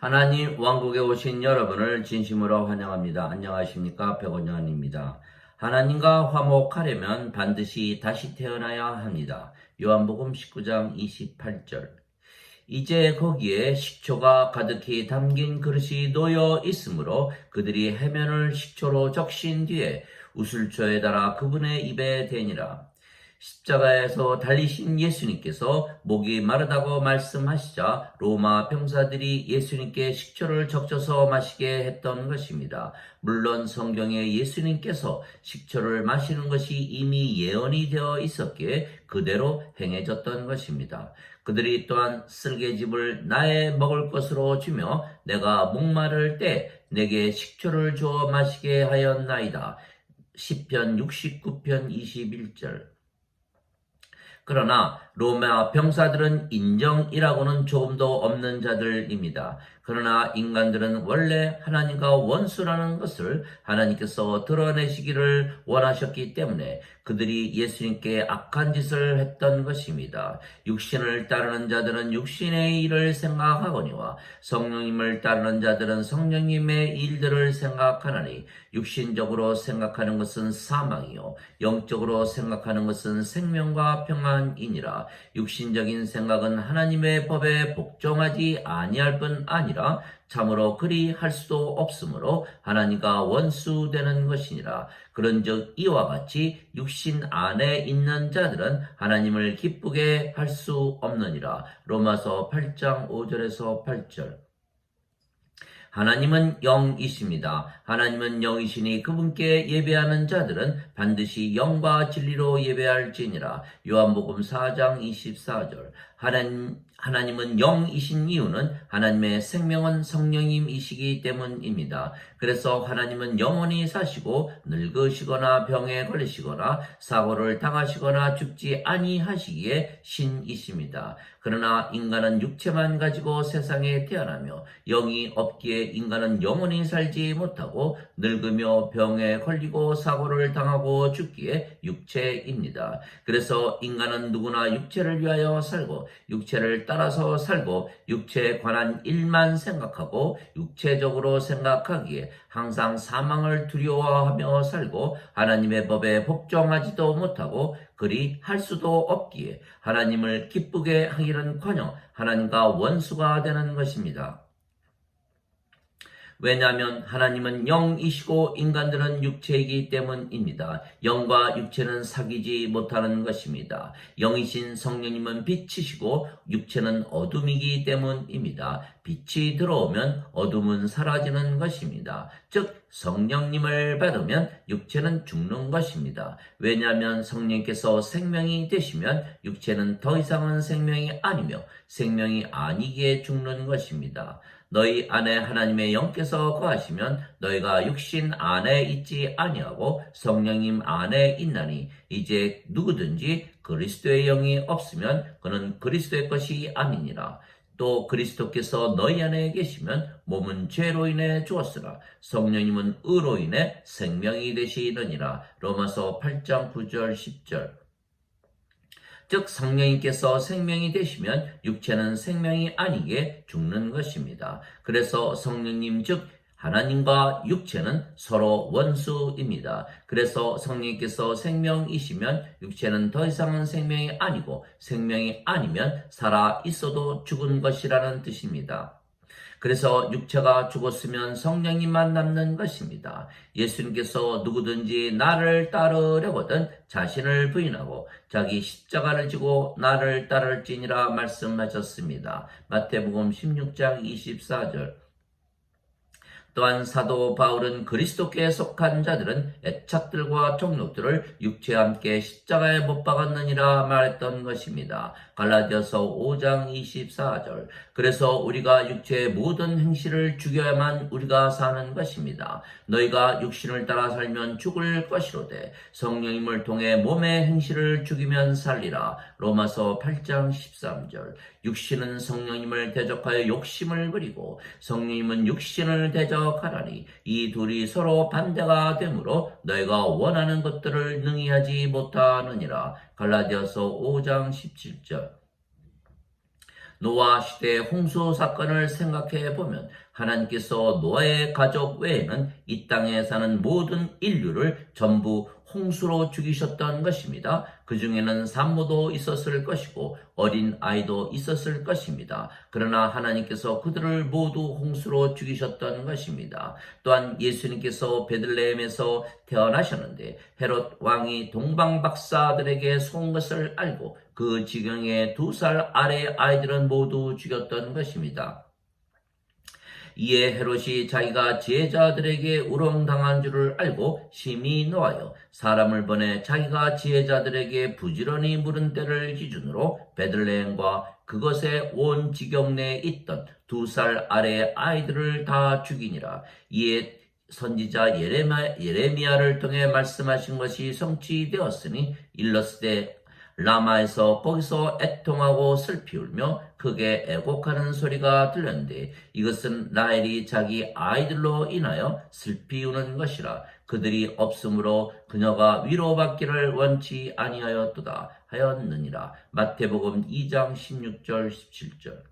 하나님 왕국에 오신 여러분을 진심으로 환영합니다. 안녕하십니까? 백원영입니다. 하나님과 화목하려면 반드시 다시 태어나야 합니다. 요한복음 19장 28절. 이제 거기에 식초가 가득히 담긴 그릇이 놓여 있으므로 그들이 해면을 식초로 적신 뒤에 우슬초에 달아 그분의 입에 대니라. 십자가에서 달리신 예수님께서 목이 마르다고 말씀하시자 로마 병사들이 예수님께 식초를 적셔서 마시게 했던 것입니다. 물론 성경에 예수님께서 식초를 마시는 것이 이미 예언이 되어 있었기에 그대로 행해졌던 것입니다. 그들이 또한 쓸개집을 나의 먹을 것으로 주며 내가 목마를 때 내게 식초를 주어 마시게 하였나이다. 10편 69편 21절 그러나 로마 병사들은 인정이라고는 조금도 없는 자들입니다. 그러나 인간들은 원래 하나님과 원수라는 것을 하나님께서 드러내시기를 원하셨기 때문에 그들이 예수님께 악한 짓을 했던 것입니다. 육신을 따르는 자들은 육신의 일을 생각하거니와 성령님을 따르는 자들은 성령님의 일들을 생각하나니 육신적으로 생각하는 것은 사망이요 영적으로 생각하는 것은 생명과 평안이니라 육신적인 생각은 하나님의 법에 복종하지 아니할 뿐 아니라 참으로 그리 할 수도 없으므로 하나님과 원수되는 것이니라. 그런즉 이와 같이 육신 안에 있는 자들은 하나님을 기쁘게 할 수 없느니라. 로마서 8장 5절에서 8절. 하나님은 영이십니다. 하나님은 영이시니 그분께 예배하는 자들은 반드시 영과 진리로 예배할지니라. 요한복음 4장 24절. 하나님, 하나님은 영이신 이유는 하나님의 생명은 성령님이시기 때문입니다. 그래서 하나님은 영원히 사시고 늙으시거나 병에 걸리시거나 사고를 당하시거나 죽지 아니하시기에 신이십니다. 그러나 인간은 육체만 가지고 세상에 태어나며 영이 없기에 인간은 영원히 살지 못하고 늙으며 병에 걸리고 사고를 당하고 죽기에 육체입니다. 그래서 인간은 누구나 육체를 위하여 살고 육체를 따라서 살고 육체에 관한 일만 생각하고 육체적으로 생각하기에 항상 사망을 두려워하며 살고 하나님의 법에 복종하지도 못하고 그리 할 수도 없기에 하나님을 기쁘게 하기 는커녕 하나님과 원수가 되는 것입니다. 왜냐하면 하나님은 영이시고 인간들은 육체이기 때문입니다. 영과 육체는 사귀지 못하는 것입니다. 영이신 성령님은 빛이시고 육체는 어둠이기 때문입니다. 빛이 들어오면 어둠은 사라지는 것입니다. 즉 성령님을 받으면 육체는 죽는 것입니다. 왜냐하면 성령께서 생명이 되시면 육체는 더 이상은 생명이 아니며 생명이 아니기에 죽는 것입니다. 너희 안에 하나님의 영께서 거하시면 너희가 육신 안에 있지 아니하고 성령님 안에 있나니 이제 누구든지 그리스도의 영이 없으면 그는 그리스도의 것이 아니니라. 또 그리스도께서 너희 안에 계시면 몸은 죄로 인해 죽었으나 성령님은 의로 인해 생명이 되시느니라. 로마서 8장 9절 10절. 즉 성령님께서 생명이 되시면 육체는 생명이 아니게 죽는 것입니다. 그래서 성령님 즉 하나님과 육체는 서로 원수입니다. 그래서 성령님께서 생명이시면 육체는 더 이상은 생명이 아니고 생명이 아니면 살아 있어도 죽은 것이라는 뜻입니다. 그래서 육체가 죽었으면 성령님만 남는 것입니다. 예수님께서 누구든지 나를 따르려거든 자신을 부인하고 자기 십자가를 지고 나를 따를지니라 말씀하셨습니다. 마태복음 16장 24절 또한 사도 바울은 그리스도께 속한 자들은 애착들과 종족들을 육체와 함께 십자가에 못 박았느니라 말했던 것입니다. 갈라디아서 5장 24절. 그래서 우리가 육체의 모든 행실을 죽여야만 우리가 사는 것입니다. 너희가 육신을 따라 살면 죽을 것이로되 성령님을 통해 몸의 행실을 죽이면 살리라. 로마서 8장 13절. 육신은 성령님을 대적하여 욕심을 부리고 성령님은 육신을 대적 하라니 이 둘이 서로 반대가 되므로 너희가 원하는 것들을 능히 하지 못하느니라. 갈라디아서 5장 17절. 노아 시대 홍수 사건을 생각해 보면 하나님께서 노아의 가족 외에는 이 땅에 사는 모든 인류를 전부 홍수로 죽이셨던 것입니다. 그 중에는 산모도 있었을 것이고 어린 아이도 있었을 것입니다. 그러나 하나님께서 그들을 모두 홍수로 죽이셨던 것입니다. 또한 예수님께서 베들레헴에서 태어나셨는데 헤롯 왕이 동방 박사들에게 속은 것을 알고 그 지경의 두 살 아래 아이들은 모두 죽였던 것입니다. 이에 헤롯이 자기가 지혜자들에게 우롱당한 줄을 알고 심히 노하여 사람을 보내 자기가 지혜자들에게 부지런히 물은 때를 기준으로 베들레헴과 그것의 온 지경 내에 있던 두 살 아래 아이들을 다 죽이니라. 이에 선지자 예레미야를 통해 말씀하신 것이 성취되었으니 일러스되 라마에서 거기서 애통하고 슬피 울며 크게 애곡하는 소리가 들렸는데 이것은 라헬이 자기 아이들로 인하여 슬피 우는 것이라 그들이 없으므로 그녀가 위로받기를 원치 아니하였도다 하였느니라. 마태복음 2장 16절 17절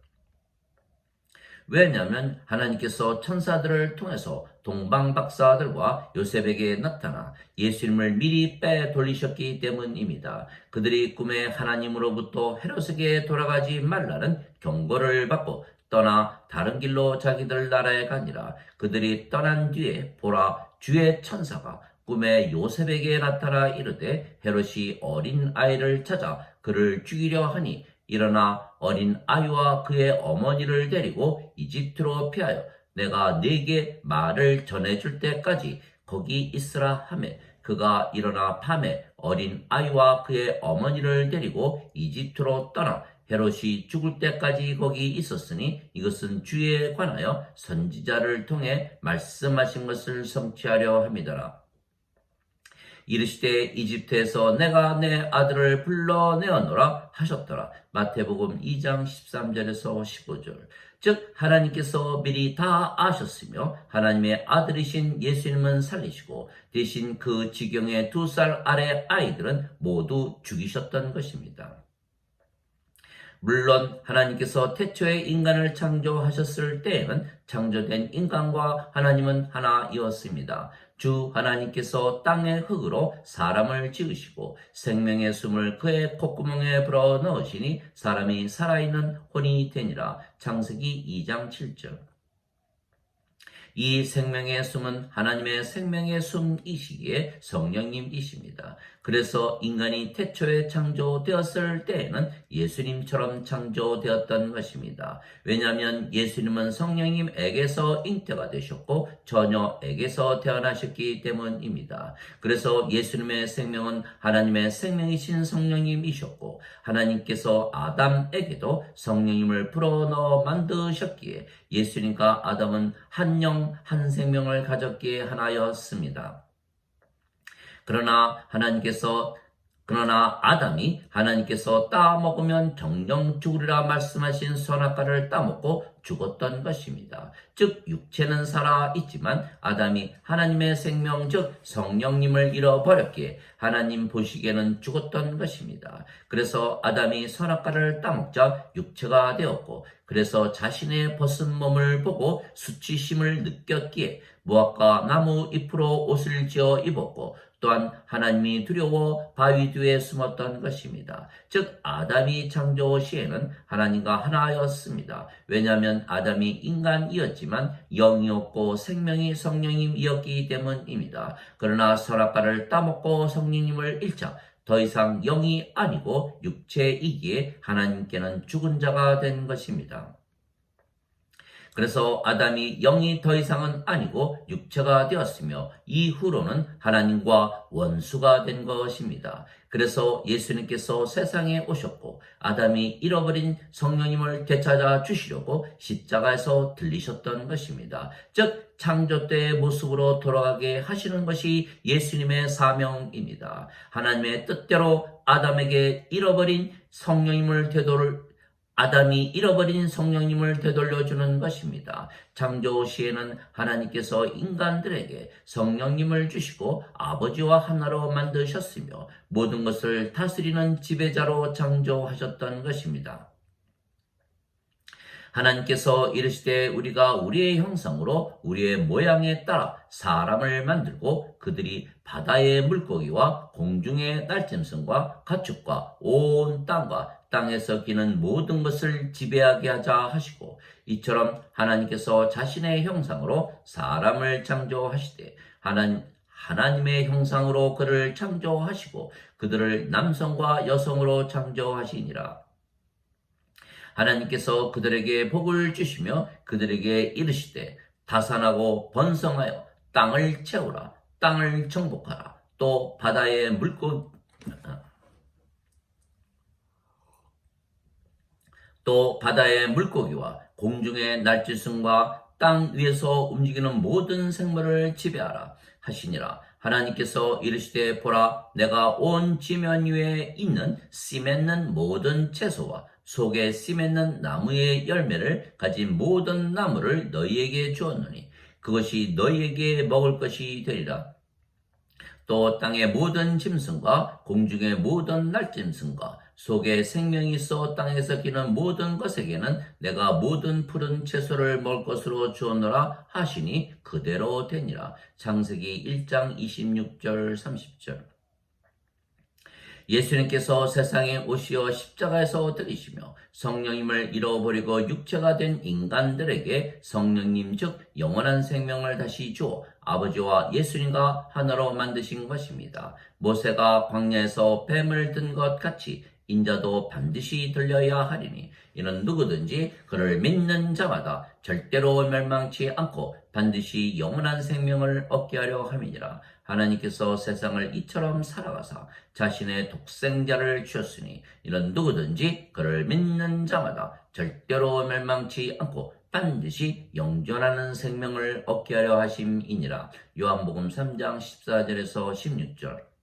왜냐하면 하나님께서 천사들을 통해서 동방 박사들과 요셉에게 나타나 예수님을 미리 빼 돌리셨기 때문입니다. 그들이 꿈에 하나님으로부터 헤롯에게 돌아가지 말라는 경고를 받고 떠나 다른 길로 자기들 나라에 가니라. 그들이 떠난 뒤에 보라 주의 천사가 꿈에 요셉에게 나타나 이르되 헤롯이 어린 아이를 찾아 그를 죽이려 하니 일어나 어린 아이와 그의 어머니를 데리고 이집트로 피하여 내가 네게 말을 전해줄 때까지 거기 있으라 하매 그가 일어나 밤에 어린 아이와 그의 어머니를 데리고 이집트로 떠나 헤롯이 죽을 때까지 거기 있었으니 이것은 주에 관하여 선지자를 통해 말씀하신 것을 성취하려 함이더라. 이르시되 이집트에서 내가 내 아들을 불러내어노라 하셨더라. 마태복음 2장 13절에서 15절. 즉 하나님께서 미리 다 아셨으며 하나님의 아들이신 예수님은 살리시고 대신 그 지경의 두 살 아래 아이들은 모두 죽이셨던 것입니다. 물론 하나님께서 태초에 인간을 창조하셨을 때에는 창조된 인간과 하나님은 하나이었습니다. 주 하나님께서 땅의 흙으로 사람을 지으시고 생명의 숨을 그의 콧구멍에 불어 넣으시니 사람이 살아있는 혼이 되니라. 창세기 2장 7절. 이 생명의 숨은 하나님의 생명의 숨이시기에 성령님이십니다. 그래서 인간이 태초에 창조되었을 때에는 예수님처럼 창조되었던 것입니다. 왜냐하면 예수님은 성령님에게서 잉태가 되셨고 처녀에게서 태어나셨기 때문입니다. 그래서 예수님의 생명은 하나님의 생명이신 성령님이셨고 하나님께서 아담에게도 성령님을 불어넣어 만드셨기에 예수님과 아담은 한 영, 한 생명을 가졌기에 하나였습니다. 그러나 하나님께서 그러나 아담이 하나님께서 따먹으면 정령 죽으리라 말씀하신 선악과를 따먹고 죽었던 것입니다. 즉 육체는 살아 있지만 아담이 하나님의 생명 즉 성령님을 잃어버렸기에 하나님 보시기에는 죽었던 것입니다. 그래서 아담이 선악과를 따먹자 육체가 되었고 그래서 자신의 벗은 몸을 보고 수치심을 느꼈기에 무화과 나무 잎으로 옷을 지어 입었고 또한 하나님이 두려워 바위 뒤에 숨었던 것입니다. 즉 아담이 창조 시에는 하나님과 하나였습니다. 왜냐하면 아담이 인간이었지만 영이었고 생명이 성령님이었기 때문입니다. 그러나 설악과를 따먹고 성령님을 잃자 더 이상 영이 아니고 육체이기에 하나님께는 죽은 자가 된 것입니다. 그래서 아담이 영이 더 이상은 아니고 육체가 되었으며 이후로는 하나님과 원수가 된 것입니다. 그래서 예수님께서 세상에 오셨고 아담이 잃어버린 성령님을 되찾아 주시려고 십자가에서 들리셨던 것입니다. 즉 창조 때의 모습으로 돌아가게 하시는 것이 예수님의 사명입니다. 하나님의 뜻대로 아담에게 잃어버린 성령님을 되돌 아담이 잃어버린 성령님을 되돌려주는 것입니다. 창조 시에는 하나님께서 인간들에게 성령님을 주시고 아버지와 하나로 만드셨으며 모든 것을 다스리는 지배자로 창조하셨던 것입니다. 하나님께서 이르시되 우리가 우리의 형상으로 우리의 모양에 따라 사람을 만들고 그들이 바다의 물고기와 공중의 날짐승과 가축과 온 땅과 땅에서 기는 모든 것을 지배하게 하자 하시고 이처럼 하나님께서 자신의 형상으로 사람을 창조하시되 하나님 하나님의 형상으로 그를 창조하시고 그들을 남성과 여성으로 창조하시니라. 하나님께서 그들에게 복을 주시며 그들에게 이르시되 다산하고 번성하여 땅을 채우라 땅을 정복하라 또 바다의 물고 또 바다의 물고기와 공중의 날지승과 땅 위에서 움직이는 모든 생물을 지배하라 하시니라. 하나님께서 이르시되 보라 내가 온 지면 위에 있는 씨 맺는 모든 채소와 속에 씨 맺는 나무의 열매를 가진 모든 나무를 너희에게 주었노니 그것이 너희에게 먹을 것이 되리라. 또 땅의 모든 짐승과 공중의 모든 날짐승과 속에 생명이 있어 땅에서 기는 모든 것에게는 내가 모든 푸른 채소를 먹을 것으로 주었노라 하시니 그대로 되니라. 창세기 1장 26절 30절 예수님께서 세상에 오시어 십자가에서 들이시며 성령님을 잃어버리고 육체가 된 인간들에게 성령님 즉 영원한 생명을 다시 주어 아버지와 예수님과 하나로 만드신 것입니다. 모세가 광야에서 뱀을 든 것 같이 인자도 반드시 들려야 하리니 이는 누구든지 그를 믿는 자마다 절대로 멸망치 않고 반드시 영원한 생명을 얻게 하려 함이니라. 하나님께서 세상을 이처럼 살아가사 자신의 독생자를 주셨으니 이런 누구든지 그를 믿는 자마다 절대로 멸망치 않고 반드시 영존하는 생명을 얻게 하려 하심이니라. 요한복음 3장 14절에서 16절.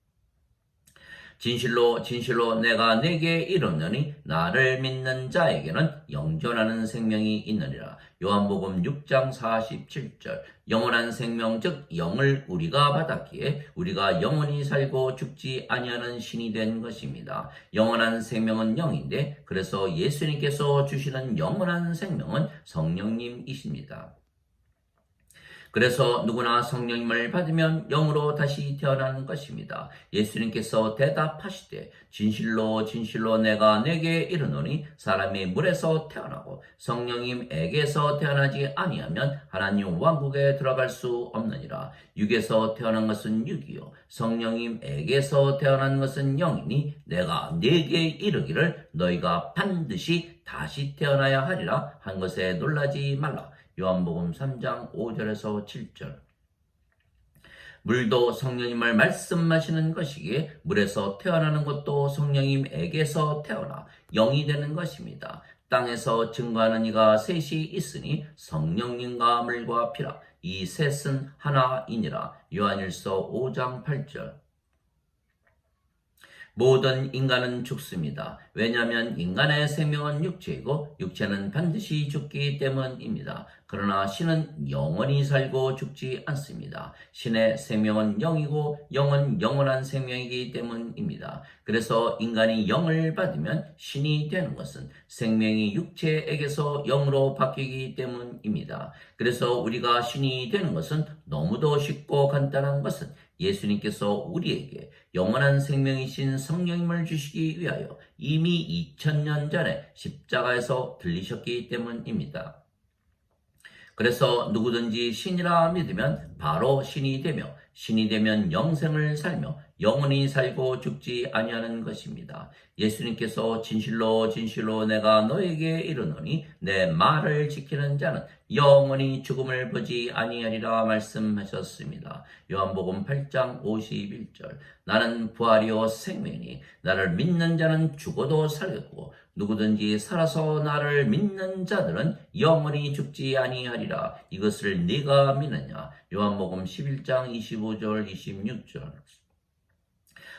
진실로 진실로 내가 내게 이르노니 나를 믿는 자에게는 영존하는 생명이 있느니라. 요한복음 6장 47절 영원한 생명 즉 영을 우리가 받았기에 우리가 영원히 살고 죽지 아니하는 신이 된 것입니다. 영원한 생명은 영인데 그래서 예수님께서 주시는 영원한 생명은 성령님이십니다. 그래서 누구나 성령님을 받으면 영으로 다시 태어나는 것입니다. 예수님께서 대답하시되 진실로 진실로 내가 내게 이르노니 사람이 물에서 태어나고 성령님에게서 태어나지 아니하면 하나님 왕국에 들어갈 수 없느니라. 육에서 태어난 것은 육이요 성령님에게서 태어난 것은 영이니 내가 내게 이르기를 너희가 반드시 다시 태어나야 하리라 한 것에 놀라지 말라. 요한복음 3장 5절에서 7절. 물도 성령님을 말씀하시는 것이기에 물에서 태어나는 것도 성령님에게서 태어나 영이 되는 것입니다. 땅에서 증거하는 이가 셋이 있으니 성령님과 물과 피라. 이 셋은 하나이니라. 요한일서 5장 8절. 모든 인간은 죽습니다. 왜냐하면 인간의 생명은 육체이고 육체는 반드시 죽기 때문입니다. 그러나 신은 영원히 살고 죽지 않습니다. 신의 생명은 영이고 영은 영원한 생명이기 때문입니다. 그래서 인간이 영을 받으면 신이 되는 것은 생명이 육체에게서 영으로 바뀌기 때문입니다. 그래서 우리가 신이 되는 것은 너무도 쉽고 간단한 것은 예수님께서 우리에게 영원한 생명이신 성령님을 주시기 위하여 이미 2000년 전에 십자가에서 들리셨기 때문입니다. 그래서 누구든지 신이라 믿으면 바로 신이 되며 신이 되면 영생을 살며 영원히 살고 죽지 아니하는 것입니다. 예수님께서 진실로 진실로 내가 너에게 이르노니 내 말을 지키는 자는 영원히 죽음을 보지 아니하리라 말씀하셨습니다. 요한복음 8장 51절 나는 부활이요 생명이니 나를 믿는 자는 죽어도 살겠고 누구든지 살아서 나를 믿는 자들은 영원히 죽지 아니하리라 이것을 네가 믿느냐 요한복음 11장 25절 26절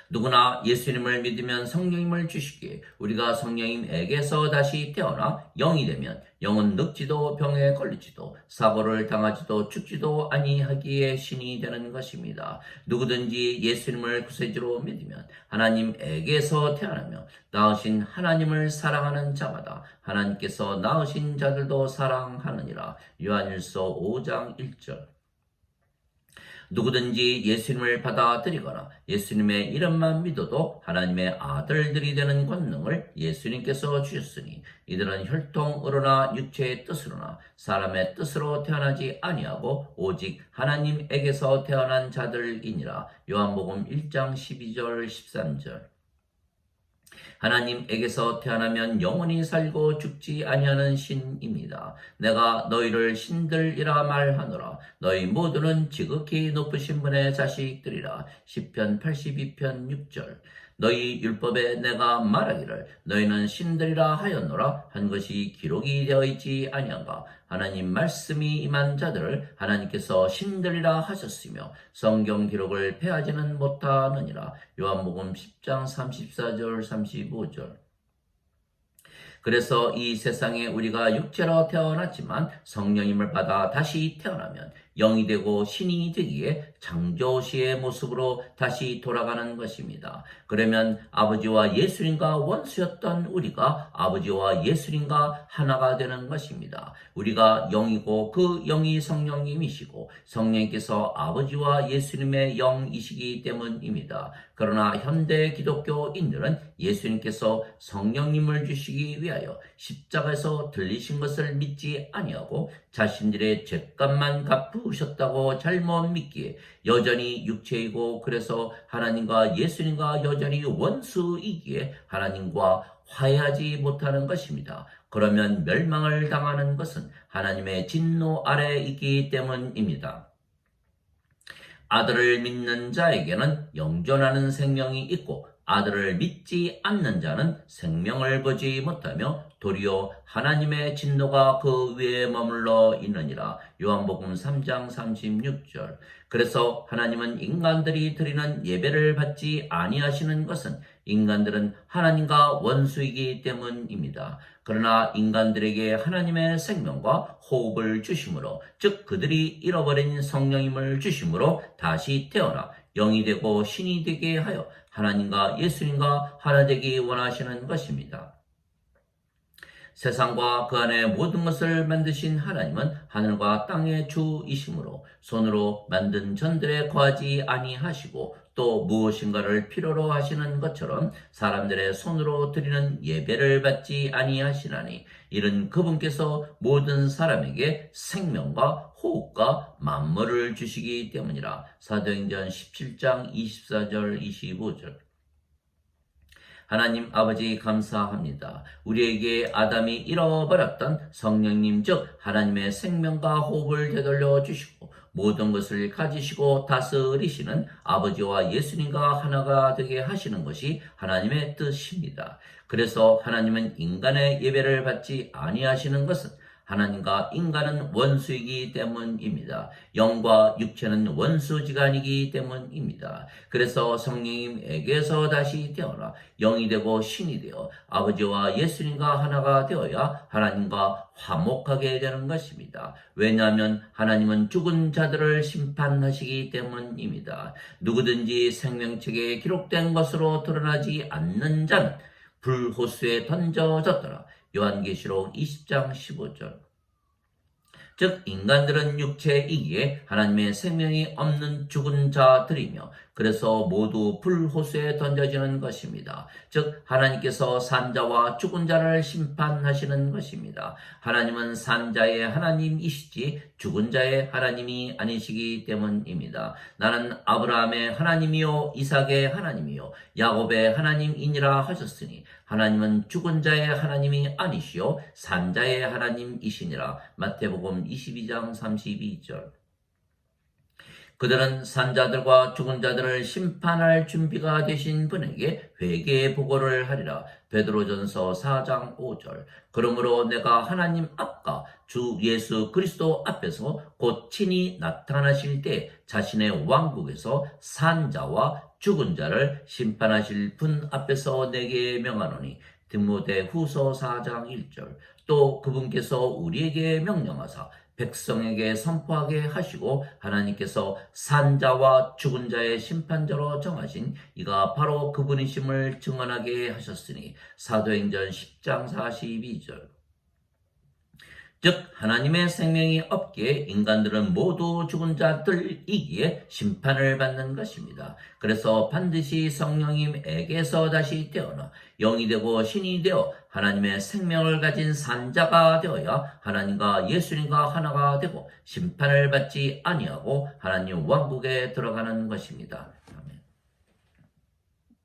누구나 예수님을 믿으면 성령님을 주시기에 우리가 성령님에게서 다시 태어나 영이 되면 영은 늙지도 병에 걸리지도 사고를 당하지도 죽지도 아니하기에 신이 되는 것입니다. 누구든지 예수님을 구세주로 믿으면 하나님에게서 태어나며 낳으신 하나님을 사랑하는 자마다 하나님께서 낳으신 자들도 사랑하느니라. 요한일서 5장 1절 누구든지 예수님을 받아들이거나 예수님의 이름만 믿어도 하나님의 아들들이 되는 권능을 예수님께서 주셨으니 이들은 혈통으로나 육체의 뜻으로나 사람의 뜻으로 태어나지 아니하고 오직 하나님에게서 태어난 자들이니라. 요한복음 1장 12절 13절 하나님에게서 태어나면 영원히 살고 죽지 아니하는 신입니다. 내가 너희를 신들이라 말하노라. 너희 모두는 지극히 높으신 분의 자식들이라. 10편 82편 6절. 너희 율법에 내가 말하기를 너희는 신들이라 하였노라. 한 것이 기록이 되어 있지 아니한가? 하나님 말씀이 임한 자들을 하나님께서 신들이라 하셨으며 성경 기록을 패하지는 못하느니라. 요한복음 10장 34절 35절. 그래서 이 세상에 우리가 육체로 태어났지만 성령님을 받아 다시 태어나면 영이 되고 신이 되기에 창조시의 모습으로 다시 돌아가는 것입니다. 그러면 아버지와 예수님과 원수였던 우리가 아버지와 예수님과 하나가 되는 것입니다. 우리가 영이고 그 영이 성령님이시고 성령께서 아버지와 예수님의 영이시기 때문입니다. 그러나 현대 기독교인들은 예수님께서 성령님을 주시기 위하여 십자가에서 들리신 것을 믿지 아니하고 자신들의 죄값만 갚으 셨다고 잘못 믿기에 여전히 육체이고 그래서 하나님과 예수님과 여전히 원수이기에 하나님과 화해하지 못하는 것입니다. 그러면 멸망을 당하는 것은 하나님의 진노 아래 있기 때문입니다. 아들을 믿는 자에게는 영존하는 생명이 있고 아들을 믿지 않는 자는 생명을 보지 못하며 도리어 하나님의 진노가 그 위에 머물러 있느니라. 요한복음 3장 36절. 그래서 하나님은 인간들이 드리는 예배를 받지 아니하시는 것은 인간들은 하나님과 원수이기 때문입니다. 그러나 인간들에게 하나님의 생명과 호흡을 주심으로 즉 그들이 잃어버린 성령임을 주심으로 다시 태어나 영이 되고 신이 되게 하여 하나님과 예수님과 하나 되기 원하시는 것입니다. 세상과 그 안에 모든 것을 만드신 하나님은 하늘과 땅의 주이심으로 손으로 만든 전들에 거하지 아니하시고 또 무엇인가를 필요로 하시는 것처럼 사람들의 손으로 드리는 예배를 받지 아니하시나니 이는 그분께서 모든 사람에게 생명과 호흡과 만물을 주시기 때문이라 사도행전 17장 24절 25절 하나님 아버지 감사합니다. 우리에게 아담이 잃어버렸던 성령님 즉 하나님의 생명과 호흡을 되돌려 주시고 모든 것을 가지시고 다스리시는 아버지와 예수님과 하나가 되게 하시는 것이 하나님의 뜻입니다. 그래서 하나님은 인간의 예배를 받지 아니하시는 것은 하나님과 인간은 원수이기 때문입니다. 영과 육체는 원수지간이기 때문입니다. 그래서 성령님에게서 다시 태어나 영이 되고 신이 되어 아버지와 예수님과 하나가 되어야 하나님과 화목하게 되는 것입니다. 왜냐하면 하나님은 죽은 자들을 심판하시기 때문입니다. 누구든지 생명책에 기록된 것으로 드러나지 않는 자는 불호수에 던져졌더라. 요한계시록 20장 15절. 즉 인간들은 육체이기에 하나님의 생명이 없는 죽은 자들이며 그래서 모두 불호수에 던져지는 것입니다. 즉 하나님께서 산자와 죽은 자를 심판하시는 것입니다. 하나님은 산자의 하나님이시지 죽은 자의 하나님이 아니시기 때문입니다. 나는 아브라함의 하나님이요 이삭의 하나님이요 야곱의 하나님이니라 하셨으니 하나님은 죽은 자의 하나님이 아니시요 산자의 하나님이시니라. 마태복음 22장 32절. 그들은 산자들과 죽은 자들을 심판할 준비가 되신 분에게 회개 보고를 하리라. 베드로전서 4장 5절. 그러므로 내가 하나님 앞과 주 예수 그리스도 앞에서 곧 친히 나타나실 때 자신의 왕국에서 산자와 죽은 자를 심판하실 분 앞에서 내게 명하노니 디모데 후서 4장 1절. 또 그분께서 우리에게 명령하사 백성에게 선포하게 하시고 하나님께서 산자와 죽은 자의 심판자로 정하신 이가 바로 그분이심을 증언하게 하셨으니 사도행전 10장 42절 즉 하나님의 생명이 없기에 인간들은 모두 죽은 자들이기에 심판을 받는 것입니다. 그래서 반드시 성령님에게서 다시 태어나 영이 되고 신이 되어 하나님의 생명을 가진 산자가 되어야 하나님과 예수님과 하나가 되고 심판을 받지 아니하고 하나님 왕국에 들어가는 것입니다.